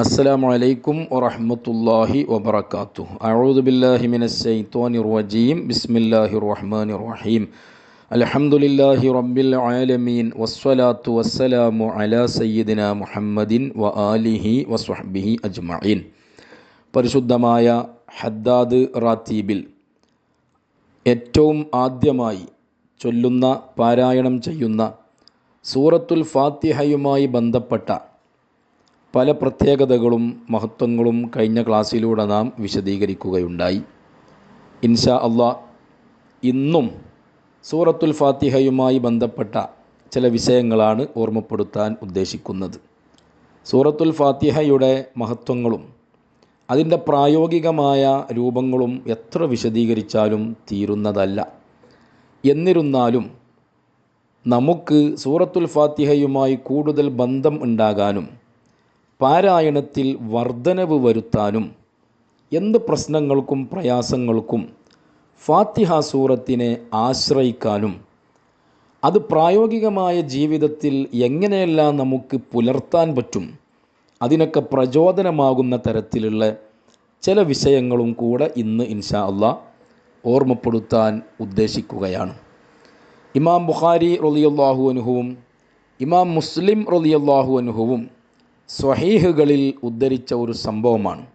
السلام عليكم ورحمة الله وبركاته أعوذ بالله من الشيطان الرجيم بسم الله الرحمن الرحيم الحمد لله رب العالمين والصلاة والسلام على سيدنا محمد وآله وصحبه أجمعين പരിശുദ്ധമായ ഹദ്ദാദ് റാത്തീബിൽ ഏറ്റവും ആദ്യമായി ചൊല്ലുന്ന പാരായണം ചെയ്യുന്ന സൂറത്തുൽ ഫാത്തിഹയുമായി ബന്ധപ്പെട്ട പല പ്രത്യേകതകളും മഹത്വങ്ങളും കഴിഞ്ഞ ക്ലാസ്സിലൂടെ നാം വിശദീകരിക്കുകയുണ്ടായി. ഇൻഷാ അള്ളാ ഇന്നും സൂറത്തുൽ ഫാത്തിഹയുമായി ബന്ധപ്പെട്ട ചില വിഷയങ്ങളാണ് ഓർമ്മപ്പെടുത്താൻ ഉദ്ദേശിക്കുന്നത്. സൂറത്തുൽ ഫാത്തിഹയുടെ മഹത്വങ്ങളും അതിന്റെ പ്രായോഗികമായ രൂപങ്ങളും എത്ര വിശദീകരിച്ചാലും തീരുന്നതല്ല. എന്നിരുന്നാലും നമുക്ക് സൂറത്തുൽ ഫാത്തിഹയുമായി കൂടുതൽ ബന്ധം ഉണ്ടാകാനും പാരായണത്തിൽ വർധനവ് വരുത്താനും എന്ത് പ്രശ്നങ്ങൾക്കും പ്രയാസങ്ങൾക്കും ഫാത്തിഹ സൂറത്തിനെ ആശ്രയിക്കാനും അത് പ്രായോഗികമായ ജീവിതത്തിൽ എങ്ങനെയെല്ലാം നമുക്ക് പുലർത്താൻ പറ്റും അതിനൊക്കെ പ്രചോദനമാകുന്ന തരത്തിലുള്ള ചില വിഷയങ്ങളും കൂടെ ഇന്ന് ഇൻഷാ അല്ല ഓർമ്മപ്പെടുത്താൻ ഉദ്ദേശിക്കുകയാണ്. ഇമാം ബുഖാരി റളിയല്ലാഹു അനുഹുവും ഇമാം മുസ്ലിം റളിയല്ലാഹു അനുഹുവും സ്വഹീഹുകളിൽ ഉദ്ധരിച്ച ഒരു സംഭവമാണ്.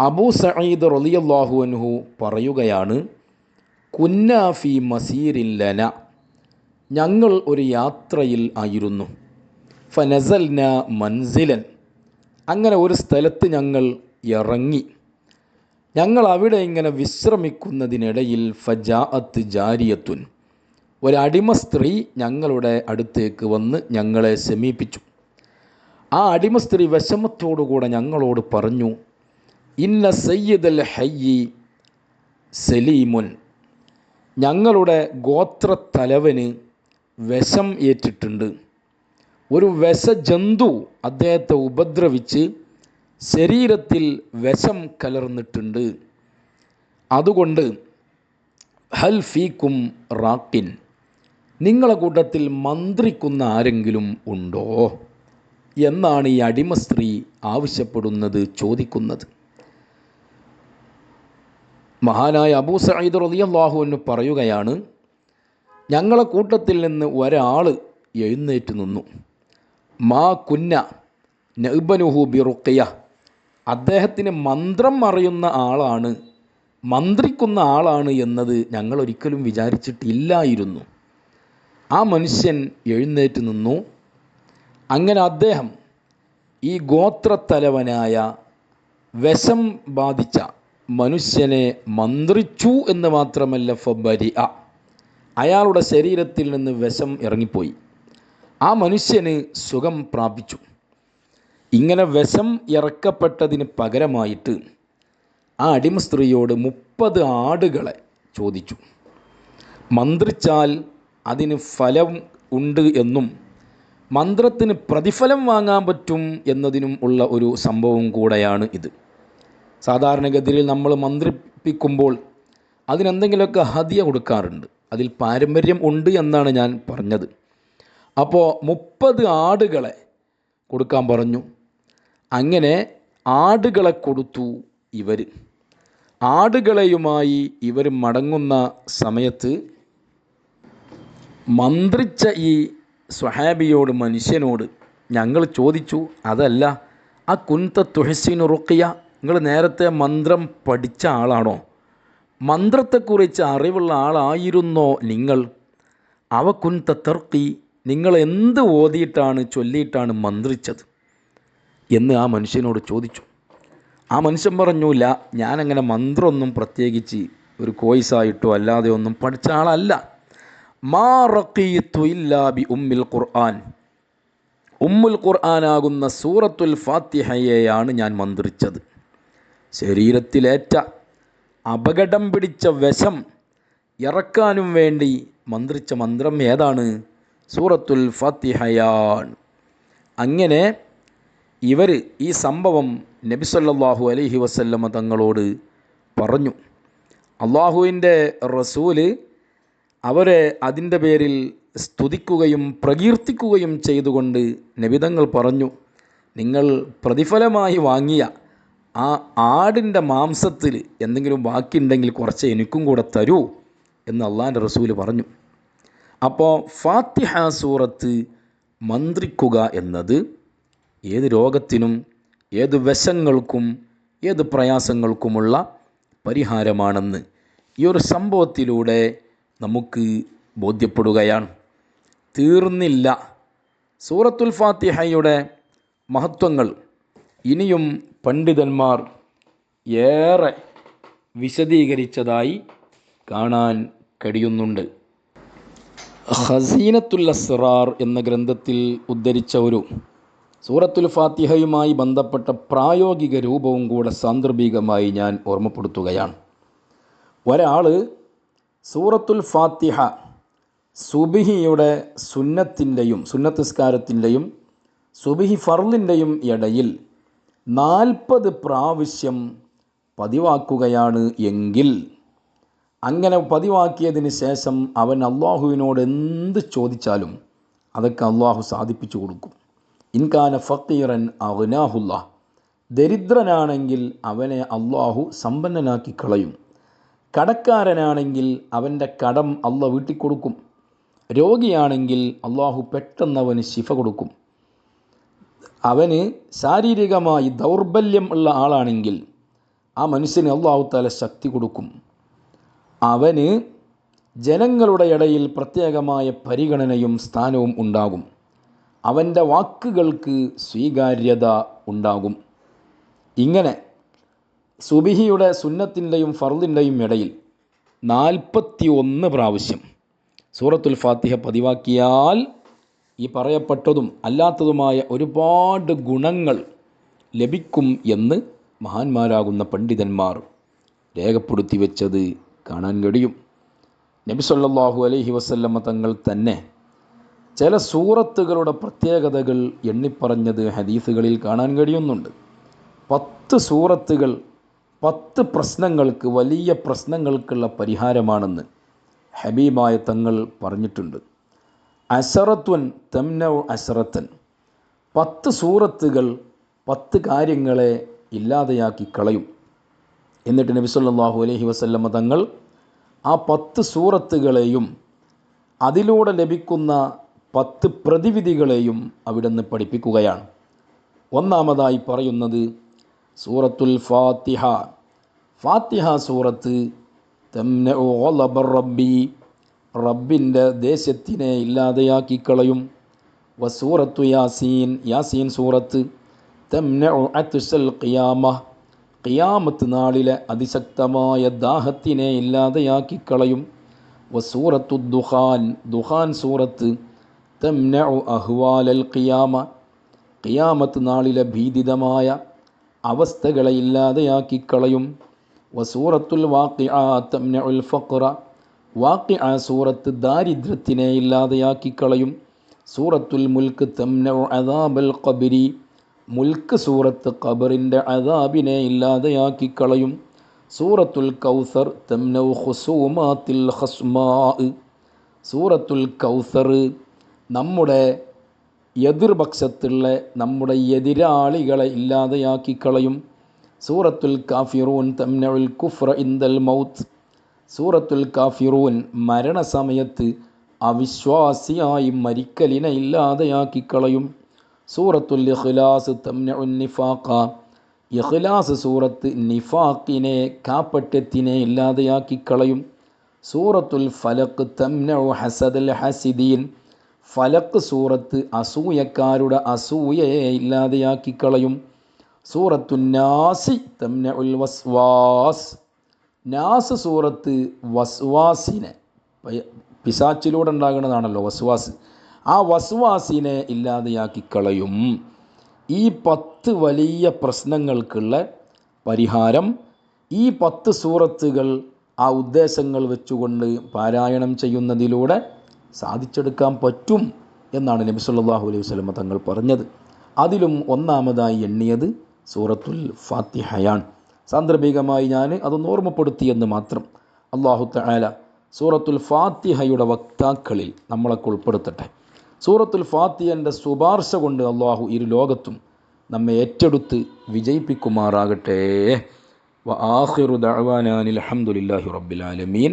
അബൂ സഈദ് റളിയല്ലാഹു അൻഹു പറയുകയാണ് കുന്നാഫി ലന. ഞങ്ങൾ ഒരു യാത്രയിൽ ആയിരുന്നു. ഫനസൽന മൻസിലൻ. അങ്ങനെ ഒരു സ്ഥലത്ത് ഞങ്ങൾ ഇറങ്ങി. ഞങ്ങൾ അവിടെ ഇങ്ങനെ വിശ്രമിക്കുന്നതിനിടയിൽ ഫജാഅത്ത് ജാരിയത്തുൻ. ഒരടിമ സ്ത്രീ ഞങ്ങളുടെ അടുത്തേക്ക് വന്ന് ഞങ്ങളെ സമീപിച്ചു. ആ അടിമ സ്ത്രീ വിഷമത്തോടുകൂടെ ഞങ്ങളോട് പറഞ്ഞു ഇന്ന സയ്യിദൽ ഹയ്യി സലീമുൻ. ഞങ്ങളുടെ ഗോത്രത്തലവന് വിഷം ഏറ്റിട്ടുണ്ട്. ഒരു വിഷജന്തു അദ്ദേഹത്തെ ഉപദ്രവിച്ച് ശരീരത്തിൽ വിഷം കലർന്നിട്ടുണ്ട്. അതുകൊണ്ട് ഹൽ ഫീക്കും റാക്കിൻ. നിങ്ങളെ കൂട്ടത്തിൽ മന്ത്രിക്കുന്ന ആരെങ്കിലും ഉണ്ടോ? എന്നാണ് ഈ അടിമ സ്ത്രീ ആവശ്യപ്പെടുന്നത് ചോദിക്കുന്നത്. മഹാനായ അബൂ സയ്യിദ് റളിയല്ലാഹു എന്ന് പറയുകയാണ് ഞങ്ങളെ കൂട്ടത്തിൽ നിന്ന് ഒരാൾ എഴുന്നേറ്റ് നിന്നു. മാ കുന്ന നൈബനുഹു ബിറുക്കയ അദ്ദേഹത്തിന് മന്ത്രം അറിയുന്ന ആളാണ് മന്ത്രിക്കുന്ന ആളാണ് എന്നത് ഞങ്ങൾ ഒരിക്കലും വിചാരിച്ചിട്ടില്ലായിരുന്നു. ആ മനുഷ്യൻ എഴുന്നേറ്റ് നിന്നു. അങ്ങനെ അദ്ദേഹം ഈ ഗോത്രത്തലവനായ വിഷം ബാധിച്ച മനുഷ്യനെ മന്ത്രിച്ചു എന്ന് മാത്രമല്ല ഫബരി അയാളുടെ ശരീരത്തിൽ നിന്ന് വിഷം ഇറങ്ങിപ്പോയി. ആ മനുഷ്യന് സുഖം പ്രാപിച്ചു. ഇങ്ങനെ വിഷം ഇറക്കപ്പെട്ടതിന് പകരമായിട്ട് ആ അടിമ സ്ത്രീയോട് മുപ്പത് ആടുകളെ ചോദിച്ചു. മന്ത്രിച്ചാൽ അതിന് ഫലം ഉണ്ട് എന്നും മന്ത്രത്തിന് പ്രതിഫലം വാങ്ങാൻ പറ്റും എന്നതിനും ഉള്ള ഒരു സംഭവം കൂടെയാണ് ഇത്. സാധാരണഗതിയിൽ നമ്മൾ മന്ത്രിപ്പിക്കുമ്പോൾ അതിനെന്തെങ്കിലുമൊക്കെ ഹതിയ കൊടുക്കാറുണ്ട്. അതിൽ പാരമ്പര്യം ഉണ്ട് എന്നാണ് ഞാൻ പറഞ്ഞത്. അപ്പോൾ മുപ്പത് ആടുകളെ കൊടുക്കാൻ പറഞ്ഞു. അങ്ങനെ ആടുകളെ കൊടുത്തു ഇവർ ആടുകളെയുമായി ഇവർ മടങ്ങുന്ന സമയത്ത് മന്ത്രിച്ച ഈ സ്വഹാബിയോട് മനുഷ്യനോട് ഞങ്ങൾ ചോദിച്ചു അതല്ല ആ കുന്ത തുഹസിനു റുക്കിയ നിങ്ങൾ നേരത്തെ മന്ത്രം പഠിച്ച ആളാണോ? മന്ത്രത്തെക്കുറിച്ച് അറിവുള്ള ആളായിരുന്നോ നിങ്ങൾ? അവ കുന്ത തർക്കി നിങ്ങൾ എന്ത് ഓതിയിട്ടാണ് ചൊല്ലിയിട്ടാണ് മന്ത്രിച്ചത്? എന്ന് ആ മനുഷ്യനോട് ചോദിച്ചു. ആ മനുഷ്യൻ പറഞ്ഞു ഇല്ല ഞാനങ്ങനെ മന്ത്രമൊന്നും പ്രത്യേകിച്ച് ഒരു കോയ്സായിട്ടോ അല്ലാതെ ഒന്നും പഠിച്ച ആളല്ല. ഇല്ലാ ബി ഉമ്മിൽ ഖുർആൻ. ഉമ്മുൽ ഖുർആനാകുന്ന സൂറത്തുൽ ഫാത്തിഹയെയാണ് ഞാൻ മന്ത്രിച്ചത്. ശരീരത്തിലേറ്റ അപകടം പിടിച്ച വശം ഇറക്കാനും വേണ്ടി മന്ത്രിച്ച മന്ത്രം ഏതാണ്? സൂറത്തുൽ ഫാത്തിഹയാണ്. അങ്ങനെ ഇവർ ഈ സംഭവം നബി സല്ലല്ലാഹു അലൈഹി വസല്ലമ തങ്ങളോട് പറഞ്ഞു. അള്ളാഹുവിന്റെ റസൂൽ അവരെ അതിന്റെ പേരിൽ സ്തുതിക്കുകയും പ്രകീർത്തിക്കുകയും ചെയ്തുകൊണ്ട് നബിതങ്ങൾ പറഞ്ഞു നിങ്ങൾ പ്രതിഫലമായി വാങ്ങിയ ആ ആടിന്റെ മാംസത്തിൽ എന്തെങ്കിലും ബാക്കിയുണ്ടെങ്കിൽ കുറച്ച് എനിക്കും കൂടെ തരൂ എന്ന് അള്ളാന്റെ റസൂൽ പറഞ്ഞു. അപ്പോൾ ഫാത്തിഹ സൂറത്ത് മന്ത്രിക്കുക എന്നത് ഏത് രോഗത്തിനും ഏത് വശങ്ങൾക്കും ഏത് പ്രയാസങ്ങൾക്കുമുള്ള പരിഹാരമാണെന്ന് ഈ ഒരു സംഭവത്തിലൂടെ നമുക്ക് ബോധ്യപ്പെടുകയാണ്. തീർന്നില്ല. സൂറത്തുൽ ഫാത്തിഹയുടെ മഹത്വങ്ങൾ. ഇനിയും പണ്ഡിതന്മാർ ഏറെ വിശദീകരിച്ചതായി കാണാൻ കഴിയുന്നുണ്ട്. ഹസീനത്തുൽ അസ്റാർ എന്ന ഗ്രന്ഥത്തിൽ ഉദ്ധരിച്ച ഒരു സൂറത്തുൽ ഫാത്തിഹയുമായി ബന്ധപ്പെട്ട പ്രായോഗിക രൂപവും കൂടെ സാന്ദർഭികമായി ഞാൻ ഓർമ്മപ്പെടുത്തുകയാണ്. ഒരാൾ സൂറത്തുൽ ഫാത്തിഹ സുബിഹിയുടെ സുന്നത്തിന്റെയും സുന്നത്തിസ്കാരത്തിന്റെയും സുബിഹി ഫർലിന്റെയും ഇടയിൽ നാൽപ്പത് പ്രാവശ്യം പതിവാക്കുകയാണ് എങ്കിൽ അങ്ങനെ പതിവാക്കിയതിന് ശേഷം അവൻ അള്ളാഹുവിനോട് എന്ത് ചോദിച്ചാലും അതൊക്കെ അള്ളാഹു സാധിപ്പിച്ചു കൊടുക്കും. ഇൻകാന ഫക്കീറൻ അവനാഹുല്ല ദരിദ്രനാണെങ്കിൽ അവനെ അള്ളാഹു സമ്പന്നനാക്കി കളയും. കടക്കാരനാണെങ്കിൽ അവന്റെ കടം അള്ള വീട്ടിക്കൊടുക്കും. രോഗിയാണെങ്കിൽ അള്ളാഹു പെട്ടെന്ന് അവന് ശിഫ കൊടുക്കും. അവന് ശാരീരികമായി ദൗർബല്യം ഉള്ള ആളാണെങ്കിൽ ആ മനുഷ്യന് അള്ളാഹു താല ശക്തി കൊടുക്കും. അവന് ജനങ്ങളുടെ ഇടയിൽ പ്രത്യേകമായ പരിഗണനയും സ്ഥാനവും ഉണ്ടാകും. അവന്റെ വാക്കുകൾക്ക് സ്വീകാര്യത ഉണ്ടാകും. ഇങ്ങനെ സുബിഹിയുടെ സുന്നത്തിന്റെയും ഫർദിന്റെയും ഇടയിൽ നാൽപ്പത്തി ഒന്ന് പ്രാവശ്യം സൂറത്തുൽ ഫാത്തിഹ പതിവാക്കിയാൽ ഈ പറയപ്പെട്ടതും അല്ലാത്തതുമായ ഒരുപാട് ഗുണങ്ങൾ ലഭിക്കും എന്ന് മഹാന്മാരാകുന്ന പണ്ഡിതന്മാർ രേഖപ്പെടുത്തി വെച്ചത് കാണാൻ കഴിയും. നബി സല്ലല്ലാഹു അലൈഹി വസല്ലമ്മ തങ്ങൾ തന്നെ ചില സൂറത്തുകളുടെ പ്രത്യേകതകൾ എണ്ണിപ്പറഞ്ഞത് ഹദീസുകളിൽ കാണാൻ കഴിയുന്നുണ്ട്. പത്ത് സൂറത്തുകൾ പത്ത് പ്രശ്നങ്ങൾക്ക് വലിയ പ്രശ്നങ്ങൾക്കുള്ള പരിഹാരമാണെന്ന് ഹബീബായ തങ്ങൾ പറഞ്ഞിട്ടുണ്ട്. അസറത്വൻ തംനൗ അസറത്തൻ പത്ത് സൂറത്തുകൾ പത്ത് കാര്യങ്ങളെ ഇല്ലാതെയാക്കി കളയും. എന്നിട്ട് നബി സല്ലല്ലാഹു അലൈഹി വസല്ലമ തങ്ങൾ ആ പത്ത് സൂറത്തുകളെയും അതിലൂടെ ലഭിക്കുന്ന പത്ത് പ്രതിവിധികളെയും അവിടുന്ന് പഠിപ്പിക്കുകയാണ്. ഒന്നാമതായി പറയുന്നത് സൂറത്തുൽ ഫാത്തിഹ. ഫാത്തിഹ സൂറത്ത് തംന ഓലബർ റബ്ബി റബ്ബിന്റെ ദേശത്തിനെ ഇല്ലാതെയാക്കി കളയും സൂറത്തു യാസീൻ യാസീൻ സൂറത്ത് തംന അത്സൽ ഖിയാമ ഖിയാമത്ത് നാളിലെ അതിശക്തമായ ദാഹത്തിനെ ഇല്ലാതെയാക്കി കളയും വസൂറത്തു ദുഹാൻ ദുഹാൻ സൂറത്ത് തംന അഹ്വാലൽ ഖിയാമ ഖിയാമത്ത് നാളിലെ ഭീതിതമായ അവസ്ഥകളെ ഇല്ലാതെയാക്കി കളയും വസൂറത്തുൽ തംനഉൽ ഫഖ്റ. ആ സൂറത്ത് ദാരിദ്ര്യത്തിനെ ഇല്ലാതെയാക്കി കളയും സൂറത്തുൽ മുൽക്ക് തംന അദാബൽ ഖബരി. മുൽക്ക് സൂറത്ത് ഖബറിന്റെ അദാബിനെ ഇല്ലാതെയാക്കി കളയും സൂറത്തുൽ കൗസർ തംനൗ ഹുസൂമാത്തിൽ ഹസ്മാ സൂറത്തുൽ കൗസർ നമ്മുടെ എതിർപക്ഷത്തുള്ള നമ്മുടെ എതിരാളികളെ ഇല്ലാതെയാക്കി കളയും. സൂറത്തുൽ കാഫിറൂൻ തമ്നഉൽ കുഫ്ര ഇന്ദൽ മൗത്ത്. സൂറത്തുൽ കാഫിറൂൻ മരണസമയത്ത് അവിശ്വാസിയായി മരിക്കലിനെ ഇല്ലാതെയാക്കി കളയും. സൂറത്തുൽ ഇഖ്ലാസ് തംനഉൻ നിഫാഖ. ഇഖ്ലാസ് സൂറത്ത് നിഫാഖിനെ കാപ്പട്യത്തിനെ ഇല്ലാതെയാക്കി കളയും. സൂറത്തുൽ ഫലഖ് തമ്നഉ ഹസദൽ ഹസിദീൻ. ഫലക്ക് സൂറത്ത് അസൂയക്കാരുടെ അസൂയയെ ഇല്ലാതെയാക്കി കളയും സൂറത്തു നാസി വസ്വാസ്. നാസ് സൂറത്ത് വസ്വാസിനെ പിശാച്ചിലൂടെ ഉണ്ടാകുന്നതാണല്ലോ വസ്വാസ്. ആ വസ്വാസിനെ ഇല്ലാതെയാക്കി കളയും ഈ പത്ത് വലിയ പ്രശ്നങ്ങൾക്കുള്ള പരിഹാരം ഈ പത്ത് സൂറത്തുകൾ ആ ഉദ്ദേശങ്ങൾ വെച്ചുകൊണ്ട് പാരായണം ചെയ്യുന്നതിലൂടെ സാധിച്ചെടുക്കാൻ പറ്റും എന്നാണ് നബി സല്ലാഹു അലൈഹി വസ്ലമ തങ്ങൾ പറഞ്ഞത്. അതിലും ഒന്നാമതായി എണ്ണിയത് സൂറത്തുൽ ഫാത്തിഹയാണ്. സാന്ദർഭികമായി ഞാൻ അതൊന്ന് ഓർമ്മപ്പെടുത്തിയെന്ന് മാത്രം അള്ളാഹു തആല സൂറത്തുൽ ഫാത്തിഹയുടെ വക്താക്കളിൽ നമ്മളൊക്കെ ഉൾപ്പെടുത്തട്ടെ. സൂറത്തുൽ ഫാത്തിഹന്റെ ശുപാർശ കൊണ്ട് അള്ളാഹു ഇരു ലോകത്തും നമ്മെ ഏറ്റെടുത്ത് വിജയിപ്പിക്കുമാറാകട്ടെ. വ ആഹിറു ദഅവാനാനിൽ അൽഹംദുലില്ലാഹി റബ്ബിൽ ആലമീൻ.